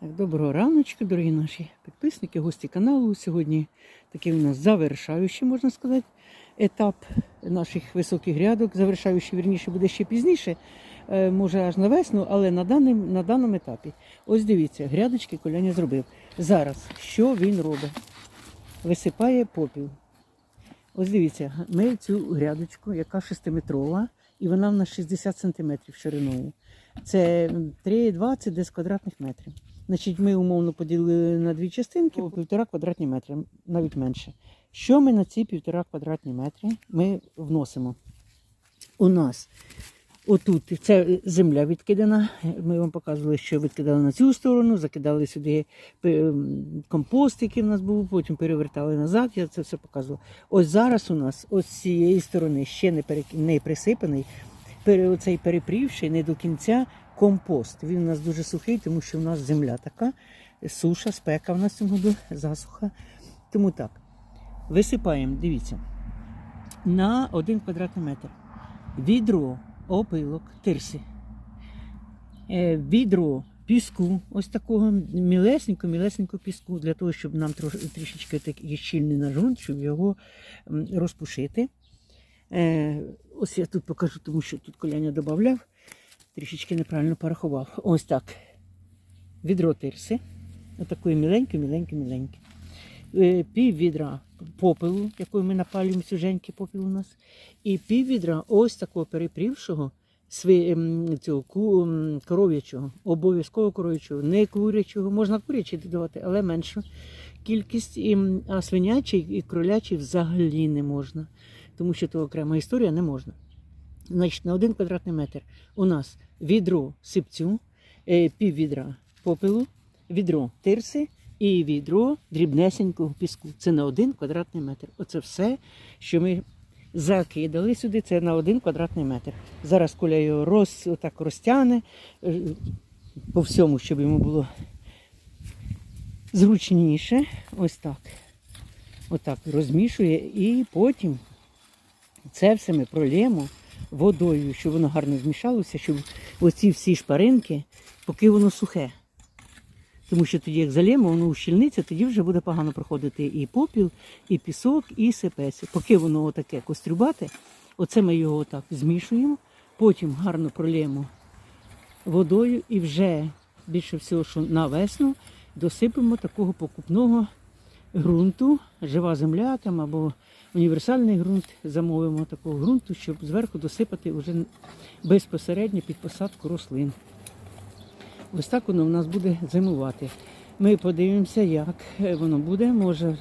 Так, доброго раночку, дорогі наші підписники, гості каналу. Сьогодні такий у нас завершаючий, можна сказати, етап наших високих грядок. Завершаючий, вірніше, буде ще пізніше, е, може аж на весну, але на, даним, на даному етапі. Ось дивіться, грядочки коляня зробив. Зараз що він робить? Висипає попіл. Ось дивіться, ми цю грядочку, яка 6-метрова, і вона в нас 60 см шириною. Це 3,20 десь квадратних метрів. Значить, ми умовно поділили на дві частинки по півтора квадратні метри, навіть менше. Що ми на ці півтора квадратні метри ми вносимо? У нас отут це земля відкидана. Ми вам показували, що відкидали на цю сторону, закидали сюди е, компост, який в нас був, потім перевертали назад. Я це все показувала. Ось зараз у нас ось з цієї сторони ще не, перек... не присипаний, оцей перепрівший не до кінця компост. Він у нас дуже сухий, тому що у нас земля така, суша, спека в нас в цьому году, засуха. Тому так. Висипаємо, дивіться, на один квадратний метр. Відро, опилок, тирси. Е, Відро піску, ось такого мілесенького піску, для того, щоб нам трішечки такий щільний наш щоб його розпушити. Е, ось я тут покажу, тому що тут коляня додавав, трішечки неправильно порахував. Ось так. Відро тирси. Отакої міленьке, міленьке, міленьке. Пів відра попелу, якою ми напалюємо сюженький попіл у нас. І пів відра ось такого перепрівшого ем, цього, ем, коров'ячого, обов'язково коров'ячого, не курячого, можна курячий додавати, але меншу кількість. І, а свинячий і кролячий взагалі не можна, тому що то окрема історія не можна. Значить, на один квадратний метр у нас відро сипцю, е, пів відра попелу, відро тирси і відро дрібнесенького піску. Це на один квадратний метр. Оце все, що ми закидали сюди, це на один квадратний метр. Зараз Коля його роз, отак розтягне е, по всьому, щоб йому було зручніше. Ось так. Отак розмішує і потім це все ми пролємо водою, щоб воно гарно змішалося, щоб оці всі шпаринки, поки воно сухе. Тому що тоді, як залємо, воно ущільниться, тоді вже буде погано проходити і попіл, і пісок, і сипець. Поки воно отаке кострюбате, оце ми його отак змішуємо, потім гарно пролємо водою і вже більше всього, що на весну досипемо такого покупного ґрунту, жива земля там або універсальний ґрунт, замовимо такого ґрунту, щоб зверху досипати вже безпосередньо під посадку рослин. Ось так воно в нас буде зимувати. Ми подивимося, як е, воно буде. Може, е,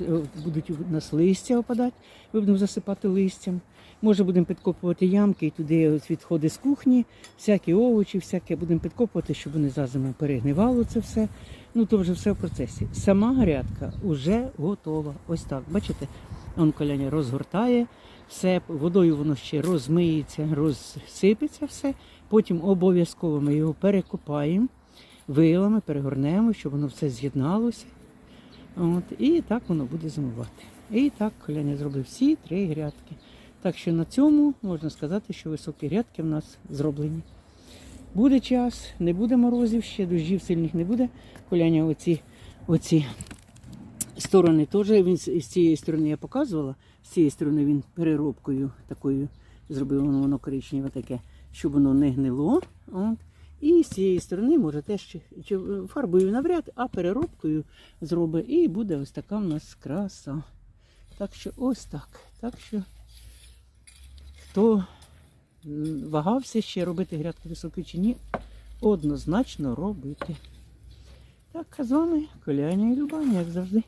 будуть у нас листя опадати, ми будемо засипати листям. Може, будемо підкопувати ямки і туди відходи з кухні, всякі овочі, всяке будемо підкопувати, щоб вони за зиму перегнивало це все. Ну, то вже все в процесі. Сама грядка вже готова. Ось так. Бачите, он коляня розгортає все, водою воно ще розмиється, розсипеться все. Потім обов'язково ми його перекопаємо вилами, перегорнемо, щоб воно все з'єдналося. От, і так воно буде зимувати. І так Коляня зробив всі три грядки. Так що на цьому можна сказати, що високі грядки в нас зроблені. Буде час, не буде морозів, ще дощів сильних не буде. Коляня оці, оці сторони теж він з з цієї сторони я показувала, з цієї сторони він переробкою такою зробив воно, воно коричневе таке, щоб воно не гнило. От. І з цієї сторони може теж фарбою навряд, а переробкою зробить. І буде ось така в нас краса. Так що ось так. Так що хто вагався ще робити грядки високі чи ні, однозначно робити. Так, а з вами Коляня і Любаня, як завжди.